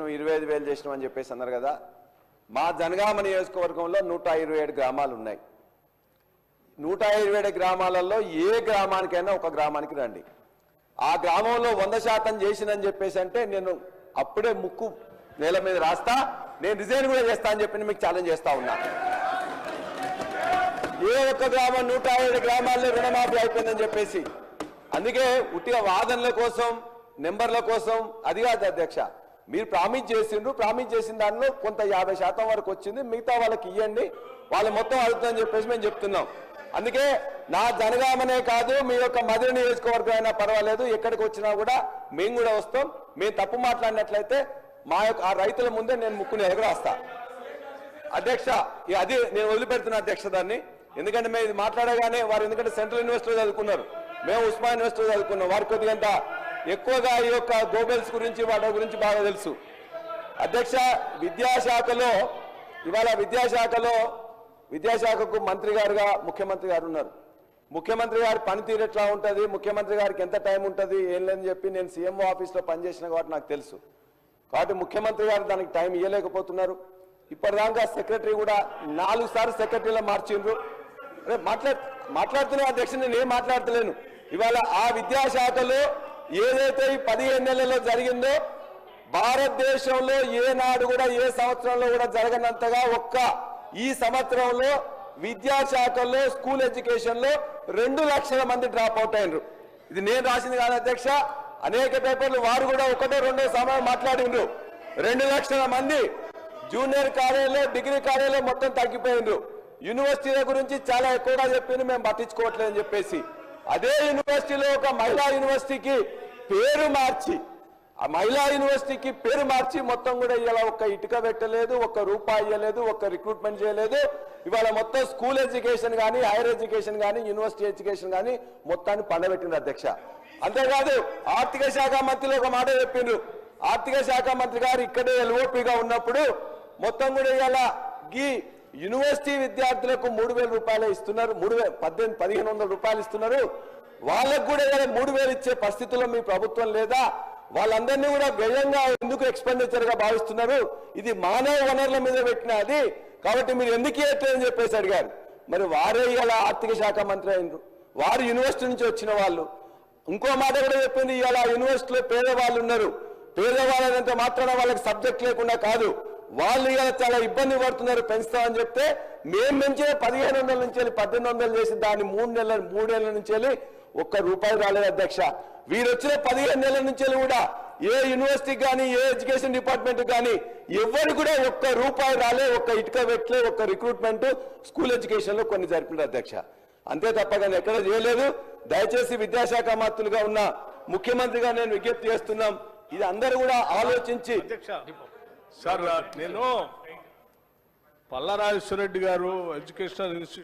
చేసినాం ఇరవై ఐదు వేలు చేసినాం అని చెప్పేసి అన్నారు కదా. మా జనగామ నియోజకవర్గంలో నూట ఇరవై ఏడు గ్రామాలు ఉన్నాయి. నూట ఇరవై ఏడు గ్రామాలలో ఏ గ్రామానికైనా ఒక గ్రామానికి రండి. ఆ గ్రామంలో వంద శాతం చేసినని చెప్పేసి అంటే నేను అప్పుడే ముక్కు నేల మీద రాస్తా నేను రిజైన్ కూడా చేస్తా అని చెప్పి మీకు ఛాలెంజ్ చేస్తా ఉన్నా. ఏ ఒక్క గ్రామం నూట ఏడు గ్రామాల్లో రుణమాఫీ అయిపోయిందని చెప్పేసి. అందుకే ఉట్టిగా వాదనల కోసం నెంబర్ల కోసం అది కాదు అధ్యక్ష. మీరు ప్రామిస్ చేసిండ్రు ప్రామిస్ చేసిన దానిలో కొంత యాభై శాతం వరకు వచ్చింది. మిగతా వాళ్ళకి ఇవ్వండి వాళ్ళు మొత్తం అడుగుతుందని చెప్పేసి మేము చెప్తున్నాం. అందుకే నా జనగామనే కాదు మీ యొక్క మధుర నియోజకవర్గం అయినా పర్వాలేదు. ఎక్కడికి వచ్చినా కూడా మేము కూడా వస్తాం. మేము తప్పు మాట్లాడినట్లయితే మా యొక్క ఆ రైతుల ముందే నేను ముక్కుని ఎగరాస్తా. అధ్యక్ష అది నేను వదిలిపెడుతున్నా అధ్యక్ష దాన్ని. ఎందుకంటే మేము ఇది మాట్లాడగానే వారు ఎందుకంటే సెంట్రల్ యూనివర్సిటీలో చదువుకున్నారు. మేము ఉస్మాన్ యూనివర్సిటీలో చదువుకున్నాం. వారి కొద్దిగంత ఎక్కువగా ఈ యొక్క గోబెల్స్ గురించి వాటి గురించి బాగా తెలుసు. అధ్యక్ష విద్యాశాఖలో ఇవాళ విద్యాశాఖలో విద్యాశాఖకు మంత్రి గారుగా ముఖ్యమంత్రి గారు ఉన్నారు. ముఖ్యమంత్రి గారి పనితీరు ఎట్లా ఉంటుంది? ముఖ్యమంత్రి గారికి ఎంత టైం ఉంటుంది? ఏం లేదని చెప్పి నేను సీఎంఓ ఆఫీస్లో పనిచేసిన కాబట్టి నాకు తెలుసు. కాబట్టి ముఖ్యమంత్రి గారు దానికి టైం ఇవ్వలేకపోతున్నారు ఇప్పటిదాకా సెక్రటరీ కూడా నాలుగు సార్లు సెక్రటరీలో మార్చిండ్రు. అరే మాట్లాడు మాట్లాడుతున్నా అధ్యక్ష నేను ఏం మాట్లాడతలేను. ఇవాళ ఆ విద్యాశాఖలో ఏదైతే ఈ పదిహేను నెలల్లో జరిగిందో భారతదేశంలో ఏనాడు కూడా ఏ సంవత్సరంలో కూడా జరగనంతగా ఒక్క ఈ సంవత్సరంలో విద్యాశాఖలో స్కూల్ ఎడ్యుకేషన్లో రెండు లక్షల మంది డ్రాప్ అవుట్ అయినరు. ఇది నేను రాసింది కాదు అధ్యక్ష. అనేక పేపర్లు వారు కూడా ఒకటో రెండో సమయం మాట్లాడిండ్రు. రెండు లక్షల మంది జూనియర్ కాలేజీలో డిగ్రీ కాలేజీలో మొత్తం తగ్గిపోయిండ్రు. యూనివర్సిటీల గురించి చాలా ఎక్కువగా చెప్పింది మేము పట్టించుకోవట్లేదని చెప్పేసి. అదే యూనివర్సిటీలో ఒక మహిళా యూనివర్సిటీకి పేరు మార్చి ఆ మహిళా యూనివర్సిటీకి పేరు మార్చి మొత్తం కూడా ఇవాళ ఒక్క ఇటుక పెట్టలేదు ఒక్క రూపాయి ఇవ్వలేదు ఒక్క రిక్రూట్మెంట్ చేయలేదు. ఇవాళ మొత్తం స్కూల్ ఎడ్యుకేషన్ కానీ హైయర్ ఎడ్యుకేషన్ కానీ యూనివర్సిటీ ఎడ్యుకేషన్ కానీ మొత్తాన్ని పండబెట్టింది అధ్యక్ష. అంతేకాదు ఆర్థిక శాఖ మంత్రులు ఒక మాట చెప్పిండ్రు. ఆర్థిక శాఖ మంత్రి గారు ఇక్కడే ఎల్ఓపిగా ఉన్నప్పుడు మొత్తం కూడా ఇవాళ గీ యూనివర్సిటీ విద్యార్థులకు మూడు వేల రూపాయలు ఇస్తున్నారు మూడు వేల పద్దెనిమిది పదిహేను వందల రూపాయలు ఇస్తున్నారు. వాళ్ళకు కూడా ఏదైనా మూడు వేలు ఇచ్చే పరిస్థితుల్లో మీ ప్రభుత్వం లేదా? వాళ్ళందరినీ కూడా వ్యయంగా ఎందుకు ఎక్స్పెండిచర్గా భావిస్తున్నారు? ఇది మానవ వనరుల మీద పెట్టిన అది. కాబట్టి మీరు ఎందుకు ఇవ్వట్లేదని చెప్పేసి అడిగారు. మరి వారే ఇవాళ ఆర్థిక శాఖ మంత్రి అయినరు. వారు యూనివర్సిటీ నుంచి వచ్చిన వాళ్ళు. ఇంకో మాట కూడా చెప్పింది ఇవాళ యూనివర్సిటీలో పేదవాళ్ళు ఉన్నారు. పేదవాళ్ళంత మాత్రాన వాళ్ళకి సబ్జెక్ట్ లేకుండా కాదు. వాళ్ళు ఇవాళ చాలా ఇబ్బంది పడుతున్నారు పెంచుతామని చెప్తే మేము పెంచే పదిహేను వందల నుంచి వెళ్ళి పద్దెనిమిది వందలు చేసి దాన్ని మూడు నెలల మూడేళ్ళ నుంచి వెళ్ళి ఒక్క రూపాయి రాలేదు అధ్యక్ష. వీరు వచ్చిన పదిహేను నెలల నుంచి కూడా ఏ యూనివర్సిటీకి కానీ ఏ ఎడ్యుకేషన్ డిపార్ట్మెంట్ కానీ ఎవరు కూడా ఒక్క రూపాయి రాలే ఒక్క ఇటుక పెట్టలే ఒక్క రిక్రూట్మెంట్ స్కూల్ ఎడ్యుకేషన్లో కొన్ని జరిపినారు అధ్యక్ష. అంతే తప్ప కానీ ఎక్కడ చేయలేదు. దయచేసి విద్యాశాఖ మంత్రులుగా ఉన్న ముఖ్యమంత్రిగా నేను విజ్ఞప్తి చేస్తున్నాం. ఇది అందరూ కూడా ఆలోచించి అధ్యక్ష. సార్ నేను పల్లారాజేశ్వర రెడ్డి గారు ఎడ్యుకేషనల్ ఇన్స్టిట్యూషన్